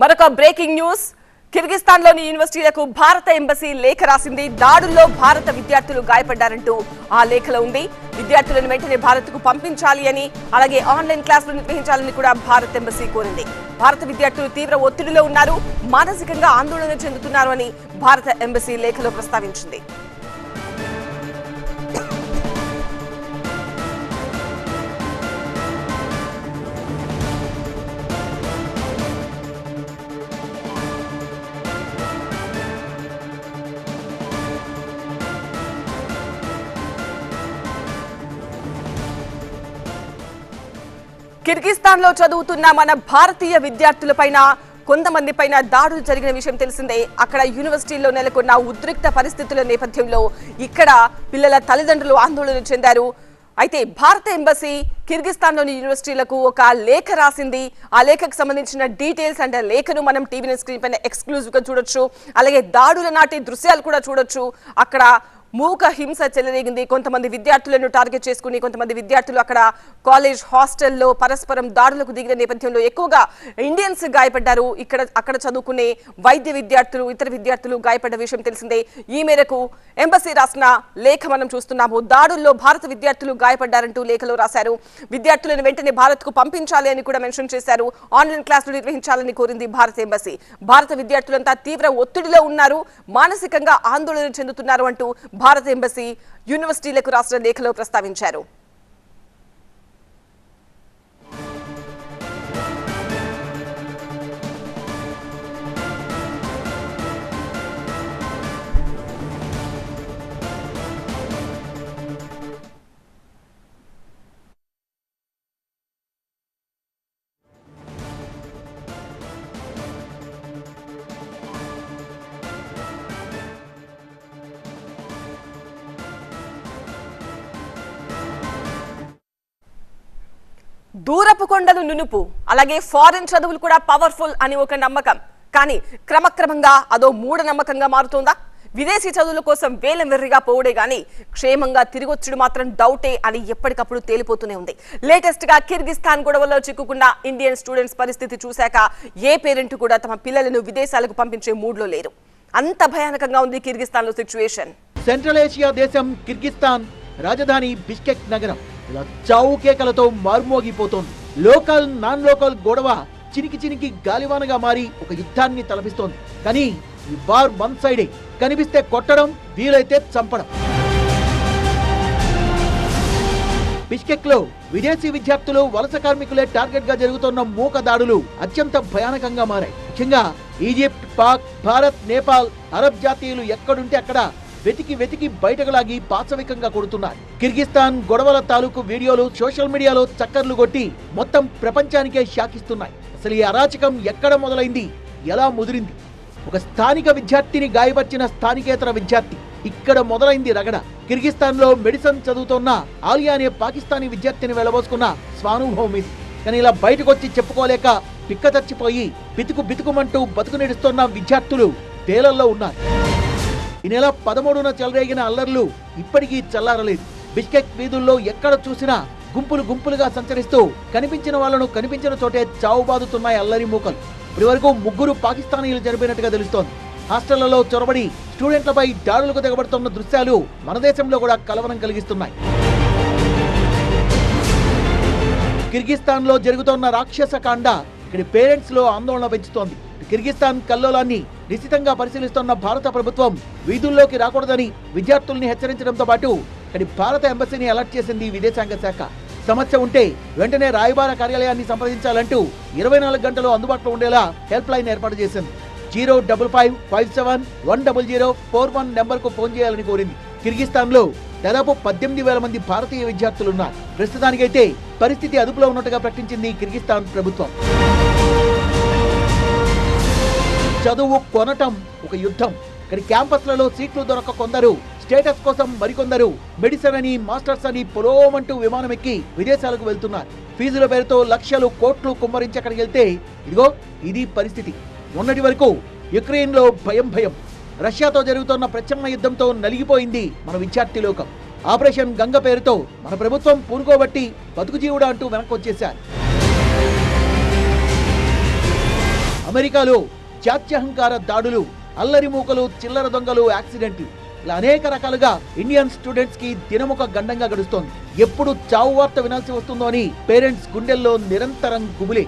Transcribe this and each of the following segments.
మరొక breaking news. కిర్గిస్తాన్లోని యూనివర్సిటీలకు భారత ఎంబసీ లేఖ రాసింది. దాడుల్లో భారత విద్యార్థులు గాయపడ్డారంటూ ఆ లేఖలో ఉంది. విద్యార్థులను వెంటనే భారత్కు పంపించాలి అని అలాగే ఆన్లైన్ క్లాసులు నిర్వహించాలని కూడా భారత్ ఎంబసీ కోరింది. భారత విద్యార్థులు తీవ్ర ఒత్తిడిలో ఉన్నారు. మానసికంగా ఆందోళన చెందుతున్నారు అని భారత ఎంబసీ లేఖలో ప్రస్తావించింది. కిర్గిస్తాన్లో చదువుతున్న మన భారతీయ విద్యార్థులపైన కొంతమంది పైన దాడులు జరిగిన విషయం తెలిసిందే. అక్కడ యూనివర్సిటీలో నెలకొన్న ఉద్రిక్త పరిస్థితుల నేపథ్యంలో ఇక్కడ పిల్లల తల్లిదండ్రులు ఆందోళన చెందారు. అయితే భారత ఎంబసీ కిర్గిస్తాన్లోని యూనివర్సిటీలకు ఒక లేఖ రాసింది. ఆ లేఖకు సంబంధించిన డీటెయిల్స్ అండ్ లేఖను మనం టీవీ స్క్రీన్ పైన ఎక్స్క్లూజివ్గా చూడొచ్చు. అలాగే దాడుల నాటి దృశ్యాలు కూడా చూడొచ్చు. అక్కడ మూక హింస చెలరేగింది. కొంతమంది విద్యార్థులను టార్గెట్ చేసుకుని కొంతమంది విద్యార్థులు అక్కడ కాలేజ్ హాస్టల్లో పరస్పరం దాడులకు దిగిన నేపథ్యంలో ఎక్కువగా ఇండియన్స్ గాయపడ్డారు. ఇక్కడ అక్కడ చదువుకునే వైద్య విద్యార్థులు ఇతర విద్యార్థులు గాయపడ్డ విషయం తెలిసిందే. ఈ మేరకు ఎంబసీ రాసిన లేఖ మనం చూస్తున్నాము. దాడుల్లో భారత విద్యార్థులు గాయపడ్డారంటూ లేఖలో రాశారు. విద్యార్థులను వెంటనే భారత్కు పంపించాలి అని కూడా మెన్షన్ చేశారు. ఆన్లైన్ క్లాసులు నిర్వహించాలని కోరింది భారత ఎంబసీ. భారత విద్యార్థులంతా తీవ్ర ఒత్తిడిలో ఉన్నారు. మానసికంగా ఆందోళన చెందుతున్నారు అంటూ భారత ఎంబసీ యూనివర్సిటీలకు రాసిన లేఖలో ప్రస్తావించారు. దూరపు కొండలు నునుపు అలాగే ఫారెన్ చదువులు కూడా పవర్ఫుల్ అని ఒక నమ్మకం. కానీ క్రమక్రమంగా అదో మూఢ నమ్మకంగా మారుతోందా? విదేశీ చదువుల కోసం వేలం వెర్రిగా పోవుడే గాని క్షేమంగా తిరిగొచ్చుడు మాత్రం డౌటే అని ఎప్పటికప్పుడు తేలిపోతూనే ఉంది. లేటెస్ట్గా కిర్గిస్తాన్ గొడవల్లో చిక్కుకున్న ఇండియన్ స్టూడెంట్స్ పరిస్థితి చూశాక ఏ పేరెంట్ కూడా తమ పిల్లలను విదేశాలకు పంపించే మూడ్లో లేరు. అంత భయానకంగా ఉంది కిర్గిస్థాన్లో సిచ్యువేషన్ సెంట్రల్ ఏషియా దేశం కిర్గిస్తాన్ రాజధాని బిష్కెక్ నగరం. ఇలా చావు కేకలతో మార్మోగిపోతోంది. లోకల్ నాన్ లోకల్ గొడవ చినికి చినికి గాలివానగా మారి ఒక యుద్ధాన్ని తలపిస్తోంది. కానీ ఈ వార్ వన్ సైడే కనిపిస్తే కొట్టడం వీలైతే చంపడం. బిష్కెక్లో విదేశీ విద్యార్థులు వలస కార్మికులే టార్గెట్గా జరుగుతున్న మూక దాడులు అత్యంత భయానకంగా మారాయి. ముఖ్యంగా ఈజిప్ట్ పాక్ భారత్ నేపాల్ అరబ్ జాతీయులు ఎక్కడుంటే అక్కడ వెతికి వెతికి బయటకు లాగి పాశవికంగా కొడుతున్నారు కిర్గిస్తాన్ గొడవల తాలూకు వీడియోలు సోషల్ మీడియాలో చక్కర్లు కొట్టి మొత్తం ప్రపంచానికే షాకిస్తున్నాయి. అసలు ఈ అరాచకం ఎక్కడ మొదలైంది? ఎలా ముదిరింది? ఒక స్థానిక విద్యార్థిని గాయపరిచిన స్థానికేతర విద్యార్థి. ఇక్కడ మొదలైంది రగడ. కిర్గిస్తాన్లో మెడిసిన్ చదువుతున్న ఆలియా అనే పాకిస్తానీ విద్యార్థిని వెళ్ళబోసుకున్న స్వానుభవం ఇది. కానీ ఇలా బయటకు వచ్చి చెప్పుకోలేక పిక్క తచ్చిపోయి బితుకు బితుకుమంటూ బతుకు నిడుస్తున్న విద్యార్థులు తేలల్లో ఉన్నారు. ఈ నెల పదమూడున చెలరేగిన అల్లర్లు ఇప్పటికీ చల్లారలేదు. బిష్కెక్ వీధుల్లో ఎక్కడ చూసినా గుంపులు గుంపులుగా సంచరిస్తూ కనిపించిన వాళ్ళను కనిపించిన చోటే చావు బాదుతున్నాయి అల్లరి మూకలు. ఇప్పటి వరకు ముగ్గురు పాకిస్తానీలు జరిపినట్టుగా తెలుస్తోంది. హాస్టళ్ళలో చొరబడి స్టూడెంట్లపై దాడులకు దిగబడుతున్న దృశ్యాలు మన దేశంలో కూడా కలవరం కలిగిస్తున్నాయి. కిర్గిస్తాన్లో జరుగుతున్న రాక్షస కాండ ఇక్కడి పేరెంట్స్లో ఆందోళన పెంచుతోంది. కిర్గిస్తాన్ కల్లోలాన్ని నిశ్చితంగా పరిశీలిస్తున్న భారత ప్రభుత్వం వీధుల్లోకి రాకూడదని విద్యార్థుల్ని హెచ్చరించడంతో పాటు అక్కడి భారత ఎంబసీని అలర్ట్ చేసింది విదేశాంగ శాఖ. సమస్య ఉంటే వెంటనే రాయబార కార్యాలయాన్ని సంప్రదించాలంటూ ఇరవై నాలుగు గంటలు అందుబాటులో ఉండేలా హెల్ప్ లైన్ ఏర్పాటు చేసింది. Zero double five five seven one double zero four one నెంబర్కు ఫోన్ చేయాలని కోరింది. కిర్గిస్తాన్లో దాదాపు పద్దెనిమిది వేల మంది భారతీయ విద్యార్థులు ఉన్నారు. ప్రస్తుతానికైతే పరిస్థితి అదుపులో ఉన్నట్టుగా ప్రకటించింది కిర్గిస్తాన్ ప్రభుత్వం. చదువు కొనటం ఒక యుద్ధం. ఇక్కడ క్యాంపస్లలో సీట్లు దొరక కొందరు స్టేటస్ కోసం మరికొందరు మెడిసిన్ అని మాస్టర్స్ అని పొలోమంటూ విమానం ఎక్కి విదేశాలకు వెళ్తున్నారు. ఫీజుల పేరుతో లక్షలు కోట్లు కుమ్మరించి అక్కడికి వెళ్తే ఇదిగో ఇది పరిస్థితి. మొన్నటి వరకు యుక్రెయిన్లో భయం భయం. రష్యాతో జరుగుతున్న ప్రచన్న యుద్ధంతో నలిగిపోయింది మన విద్యార్థి లోకం. ఆపరేషన్ గంగ పేరుతో మన ప్రభుత్వం పూనుకోబట్టి బతుకు జీవుడా అంటూ వెనక్కి వచ్చేశారు. అమెరికాలో జాత్యహంకార దాడులు అల్లరి మూకలు చిల్లర దొంగలు యాక్సిడెంట్లు. ఇలా అనేక రకాలుగా ఇండియన్ స్టూడెంట్స్కి దినముక గండంగా గడుస్తోంది. ఎప్పుడు చావు వార్త వినాల్సి వస్తుందో అని పేరెంట్స్ గుండెల్లో నిరంతరం గుబులే.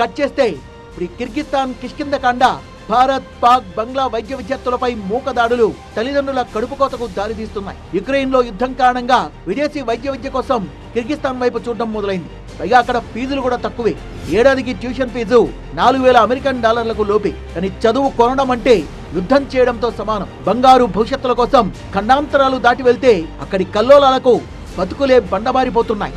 కట్ చేస్తే ఇప్పుడు ఈ కిర్గిస్తాన్ కిష్కిందకాండ భారత్ పాక్ బంగ్లా వైద్య విద్యార్థులపై మూక దాడులు తల్లిదండ్రుల కడుపు కోతకు దారితీస్తున్నాయి యుక్రెయిన్లో యుద్ధం కారణంగా విదేశీ వైద్య విద్య కోసం కిర్గిస్తాన్ వైపు చూడడం మొదలైంది. పైగా అక్కడ ఫీజులు కూడా తక్కువే. ఏడాదికి ట్యూషన్ ఫీజు నాలుగు వేల అమెరికన్ డాలర్లకు లోపే. కానీ చదువు కొనడం అంటే యుద్ధం చేయడంతో సమానం. బంగారు భవిష్యత్తుల కోసం ఖండాంతరాలు దాటి వెళ్తే అక్కడి కల్లోలాలకు బతుకులే బండబారిపోతున్నాయి